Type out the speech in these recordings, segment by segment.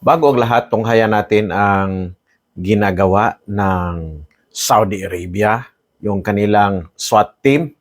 Bago ang lahat, tunghayan natin ang ginagawa ng Saudi Arabia, yung kanilang SWAT team.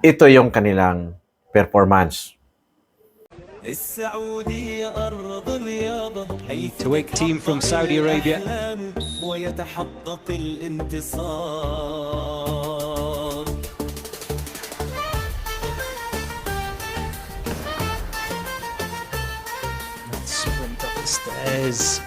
Ito yung kanilang performance. السعودية أرض الرياضة حيث Kuwait team from Saudi Arabia. الأحلام ويتحقق الانتصار stairs.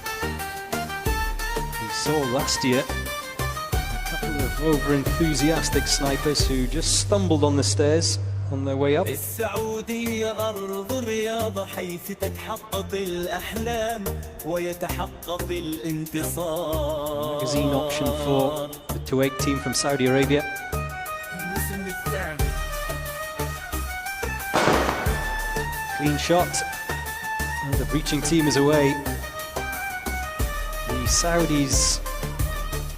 We saw last year a couple of over enthusiastic snipers who just stumbled on the stairs on their way up. السعودية أرض الرياضة حيث تتحقق الأحلام ويتحقق الانتصار Magazine option for the Kuwait team from Saudi Arabia. الموسم الثاني Clean shot. Breaching team is away. The Saudis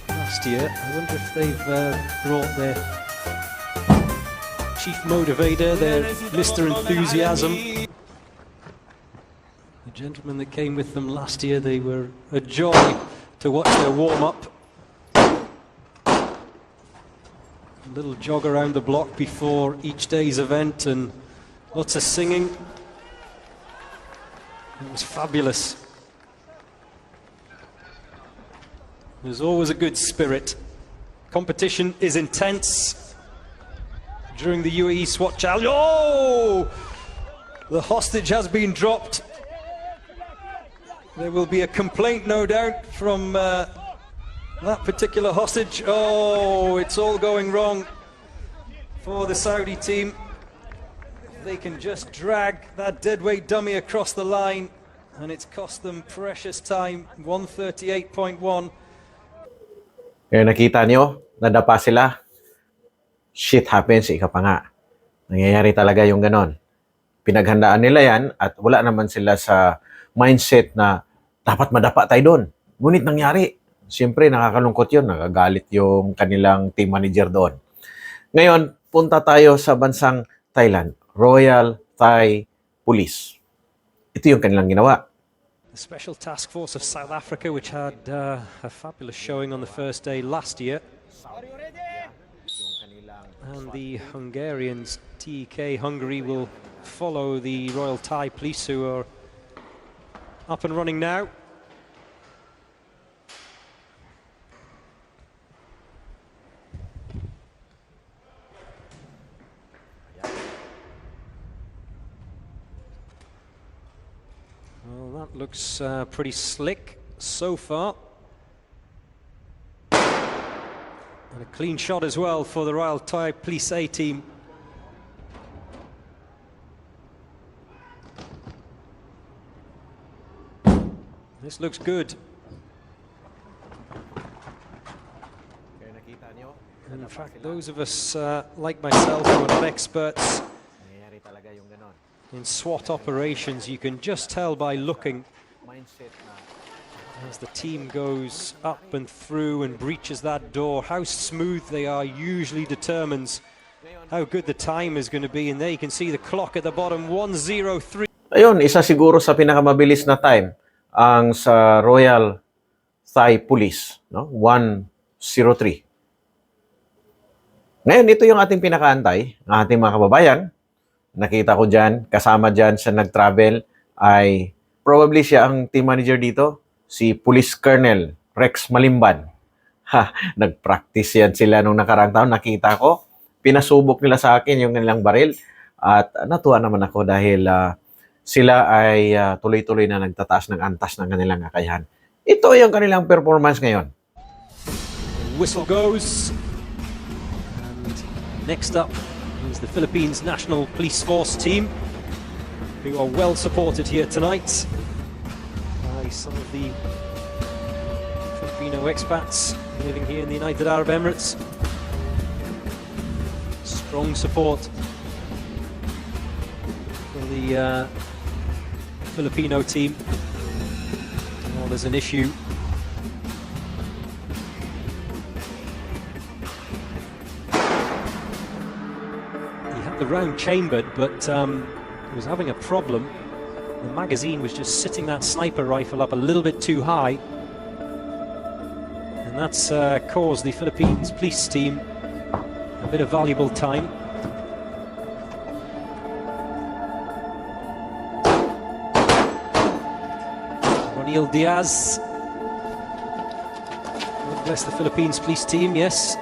last year, I wonder if they've uh, brought their chief motivator, their Mr. Enthusiasm. The gentleman that came with them last year, they were a joy to watch their warm up. A little jog around the block before each day's event and lots of singing. It was fabulous. There's always a good spirit. Competition is intense during the UAE SWAT challenge. Oh! The hostage has been dropped. There will be a complaint, no doubt, from uh, that particular hostage. Oh, it's all going wrong for the Saudi team. They can just drag that deadweight dummy across the line, and it's cost them precious time 138.1. Kaya nakita nyo, nadapa sila. Shit happens, ika pa nga. Nangyayari talaga yung ganon. Pinaghandaan nila yan at wala naman sila sa mindset na dapat madapa tayo doon. Ngunit nangyari. Siyempre, nakakalungkot yun. Nakagalit yung kanilang team manager doon. Ngayon, punta tayo sa bansang Thailand. Royal Thai Police. Ito yung kanilang ginawa. The Special Task Force of South Africa, which had uh, a fabulous showing on the first day last year, and the Hungarians, TK Hungary, will follow the Royal Thai Police, who are up and running now. Looks uh, pretty slick so far. And a clean shot as well for the Royal Thai Police A team. This looks good. And in fact, those of us uh, like myself who are not experts in SWAT operations, you can just tell by looking as the team goes up and through and breaches that door. How smooth they are usually determines how good the time is going to be. And there you can see the clock at the bottom 103. Ayun, isa siguro sa pinakamabilis na time ang sa Royal Thai Police, no? 103. Ngayon, ito yung ating pinakaantay, ng ating mga kababayan. Nakita ko dyan, kasama dyan sa nag-travel ay probably siya ang team manager dito, si Police Colonel Rex Malimban. Ha, nag-practice yan sila nung nakarang taon. Nakita ko, pinasubok nila sa akin yung kanilang baril at natuwa naman ako dahil ah, sila ay ah, tuloy-tuloy na nagtataas ng antas ng kanilang kakayahan. Ito yung kanilang performance ngayon. Whistle goes. And next up the Philippines National Police Force team, who are well supported here tonight by some of the Filipino expats living here in the United Arab Emirates. Strong support for the uh, Filipino team. Well, there's an issue the round chambered, but um, he was having a problem The magazine was just sitting that sniper rifle up a little bit too high. And that's uh, caused the Philippines police team a bit of valuable time. Ronil Diaz. God bless the Philippines police team, yes.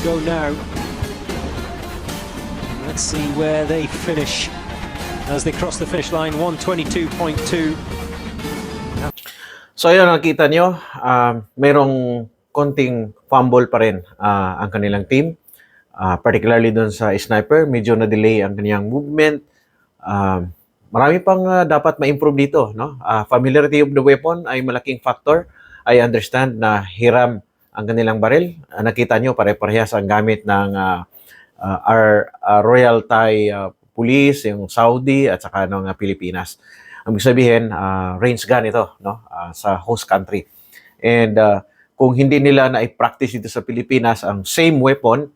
Go now. Let's see where they finish as they cross the finish line 122.2. So ayun, nakita nyo, um, merong konting fumble pa rin ah, ang kanilang team. Ah, particularly doon sa sniper, medyo na-delay ang kanyang movement. Um, marami pang ah, dapat ma-improve dito. No? Ah, familiarity of the weapon ay malaking factor. I understand na hiram ang kanilang baril. Ah, nakita nyo, pare-parehas ang gamit ng ah, ah, our ah, Royal Thai ah, Police, yung Saudi at saka ng ah, Pilipinas. Ang ibig sabihin, ah, range gun ito no? Ah, sa host country. And ah, kung hindi nila na i-practice dito sa Pilipinas ang same weapon,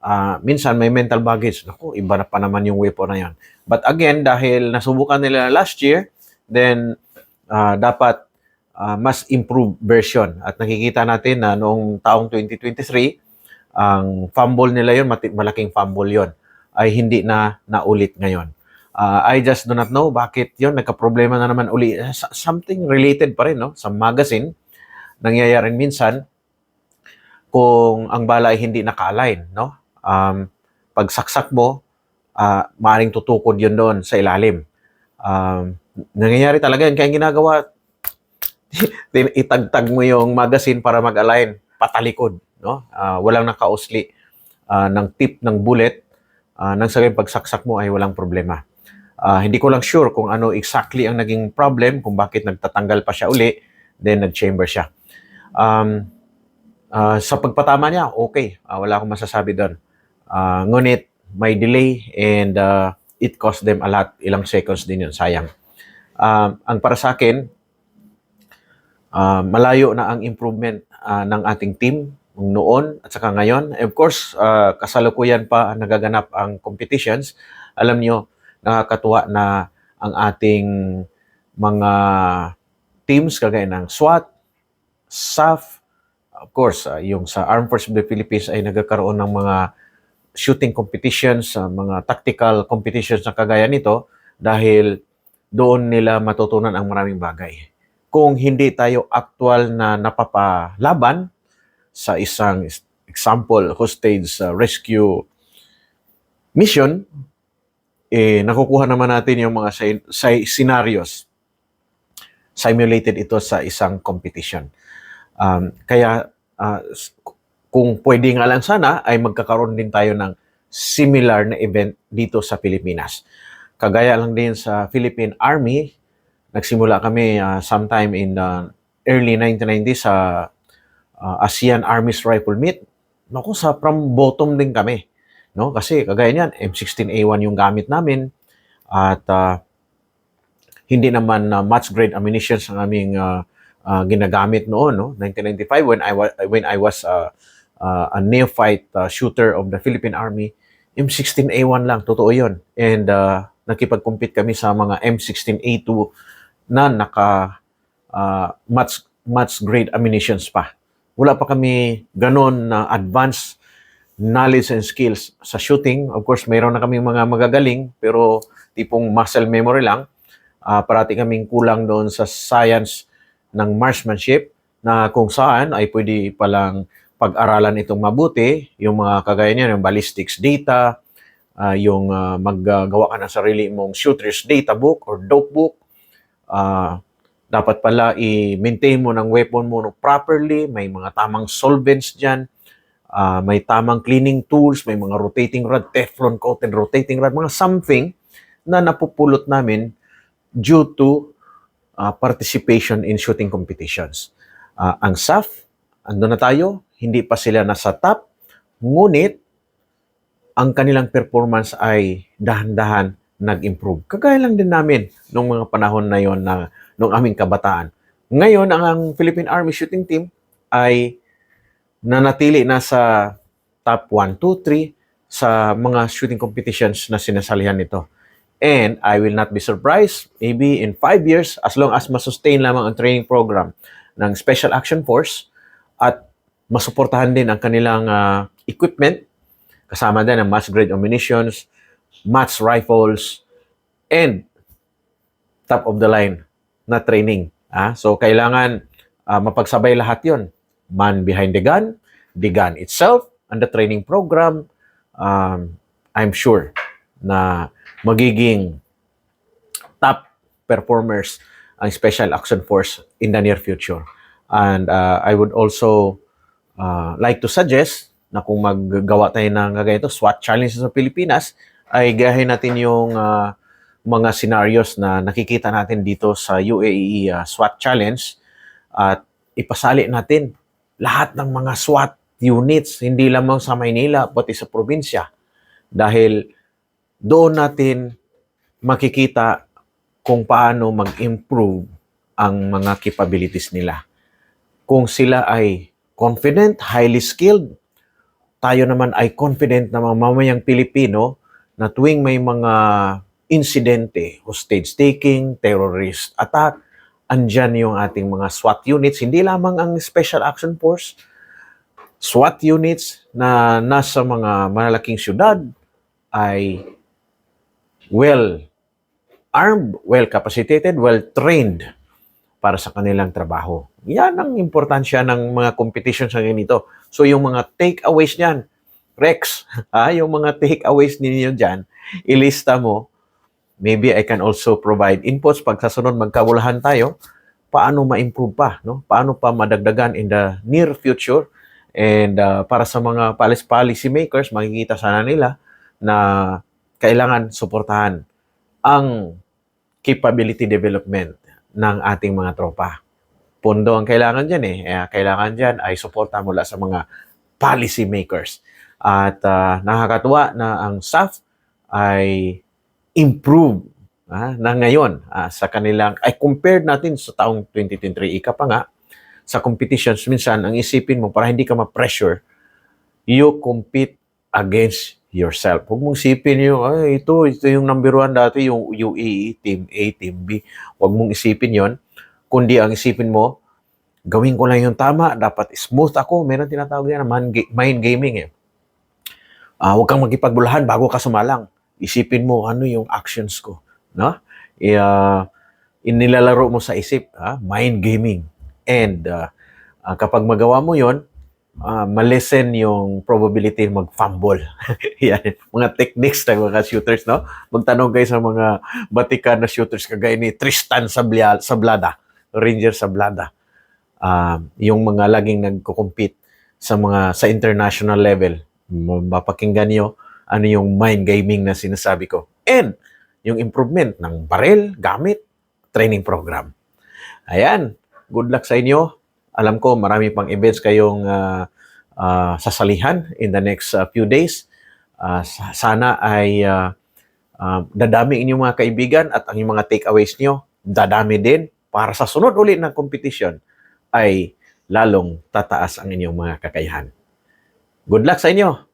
ah, minsan may mental baggage. Naku, iba na pa naman yung weapon na yan. But again, dahil nasubukan nila last year, then ah, dapat ah, mas improved version. At nakikita natin na noong taong 2023, ang fumble nila yon malaking fumble yon ay hindi na naulit ngayon. Ah, I just do not know bakit yon nagka-problema na naman uli. Eh, Something related pa rin no? sa magazine. Nangyayari minsan kung ang bala ay hindi naka-align. No? Um, pag saksak mo, ah maaring tutukod yun doon sa ilalim. Um, nangyayari talaga yun. Kaya ginagawa, itagtag mo yung magazine para mag-align patalikod. No? Ah, walang nakausli ah, ng tip ng bullet ah, nang sa pagsaksak mo ay walang problema. Ah, hindi ko lang sure kung ano exactly ang naging problem, kung bakit nagtatanggal pa siya uli, then nag-chamber siya. Um, ah, sa pagpatama niya, okay. Ah, wala akong masasabi doon. Ah, ngunit, may delay and ah, it cost them a lot. Ilang seconds din yun, sayang. Um, ang para sa akin, ah, malayo na ang improvement ah, ng ating team noon at saka ngayon. Of course, ah, kasalukuyan pa nagaganap ang competitions. Alam nyo, nakakatuwa na ang ating mga teams kagaya ng SWAT, SAF, of course, ah, yung sa Armed Forces of the Philippines ay nagkakaroon ng mga shooting competitions, sa mga tactical competitions na kagaya nito dahil doon nila matutunan ang maraming bagay. Kung hindi tayo actual na napapalaban sa isang example hostage uh, rescue mission, eh, nakukuha naman natin yung mga sci- scenarios. Simulated ito sa isang competition. Um, kaya s- kung pwede nga lang sana ay magkakaroon din tayo ng similar na event dito sa Pilipinas. Kagaya lang din sa Philippine Army, nagsimula kami ah, sometime in the early 1990s sa ah, ASEAN Army's Rifle Meet. Naku, sa from bottom din kami. No? Kasi kagaya niyan, M16A1 yung gamit namin at ah, hindi naman na much grade ammunitions ang aming ah, ah, ginagamit noon, no? 1995 when I was when I was ah, ah, a neophyte ah, shooter of the Philippine Army, M16A1 lang, totoo 'yon. And ah, nakipag-compete kami sa mga M16A2 na naka ah, much much grade ammunitions pa. Wala pa kami ganon na advanced knowledge and skills sa shooting. Of course, mayroon na kami mga magagaling, pero tipong muscle memory lang. Ah, parati kaming kulang doon sa science ng marksmanship na kung saan ay pwede palang pag-aralan itong mabuti, yung mga kagaya niya, yung ballistics data, ah, yung ah, maggagawa ka ng sarili mong shooter's data book or dope book, ah, dapat pala i-maintain mo ng weapon mo no properly, may mga tamang solvents dyan, ah, may tamang cleaning tools, may mga rotating rod, Teflon coated rotating rod, mga something na napupulot namin due to uh, participation in shooting competitions. Uh, ang SAF, ando na tayo, hindi pa sila nasa top, ngunit ang kanilang performance ay dahan-dahan nag-improve. Kagaya lang din namin nung mga panahon na yon na nung aming kabataan. Ngayon, ang, Philippine Army Shooting Team ay nanatili na sa top 1, 2, 3 sa mga shooting competitions na sinasalihan nito. And I will not be surprised, maybe in 5 years, as long as masustain lamang ang training program ng Special Action Force at masuportahan din ang kanilang ah, equipment, kasama din ang mass grade ammunitions, match rifles, and top of the line na training. Ah, so kailangan ah, mapagsabay lahat 'yon. Man behind the gun, the gun itself, and the training program. Um, I'm sure na magiging top performers ang Special Action Force in the near future. And uh, I would also uh, like to suggest na kung maggawa tayo ng ganito, SWAT challenges sa Pilipinas, ay gayahin natin yung uh, mga scenarios na nakikita natin dito sa UAE uh, SWAT Challenge at ipasali natin lahat ng mga SWAT units, hindi lamang sa Maynila, pati sa probinsya. Dahil doon natin makikita kung paano mag-improve ang mga capabilities nila. Kung sila ay confident, highly skilled, tayo naman ay confident na mamayang Pilipino na tuwing may mga insidente, hostage taking, terrorist attack, andyan yung ating mga SWAT units, hindi lamang ang Special Action Force, SWAT units na nasa mga malalaking syudad ay well armed, well capacitated, well trained para sa kanilang trabaho. Yan ang importansya ng mga competitions na ganito. So yung mga takeaways niyan, Rex, ha, yung mga takeaways ninyo dyan, ilista mo. Maybe I can also provide inputs pag sa sunod magkabulahan tayo, paano ma-improve pa, no? Paano pa madagdagan in the near future and uh, para sa mga policy makers, makikita sana nila na kailangan suportahan ang capability development ng ating mga tropa. Pondo ang kailangan dyan eh. Kailangan dyan ay suporta mula sa mga policy makers. At uh, nakakatuwa na ang staff ay improve ah, na ngayon ah, sa kanilang, ay compared natin sa taong 2023, ika pa nga, sa competitions, minsan, ang isipin mo, para hindi ka ma-pressure, you compete against yourself. Huwag mong isipin yung, ay, ito, ito yung number one dati, yung UAE, Team A, Team B. Huwag mong isipin yon kundi ang isipin mo, gawin ko lang yung tama, dapat smooth ako. Meron tinatawag yan na mind gaming eh. Ah, huwag kang makipagbulahan bago ka sumalang. Isipin mo ano yung actions ko, no? I, ah, inilalaro mo sa isip, ha? mind gaming. And ah, ah, kapag magawa mo 'yon, ah, malesen yung probability mag-fumble. Yan, mga techniques ng mga shooters, no? Magtanong kayo sa mga batikan na shooters kagaya ni Tristan Sablia- Sablada, Ranger Sablada. Ah, yung mga laging nagko-compete sa mga sa international level, mapakinggan nyo ano yung mind gaming na sinasabi ko. And yung improvement ng barrel, gamit, training program. Ayan, good luck sa inyo. Alam ko marami pang events kayong ah, ah, sasalihan in the next ah, few days. Sa- sana ay ah, ah, dadami inyong mga kaibigan at ang mga takeaways nyo, dadami din para sa sunod ulit ng competition ay lalong tataas ang inyong mga kakayahan. Good luck sa inyo!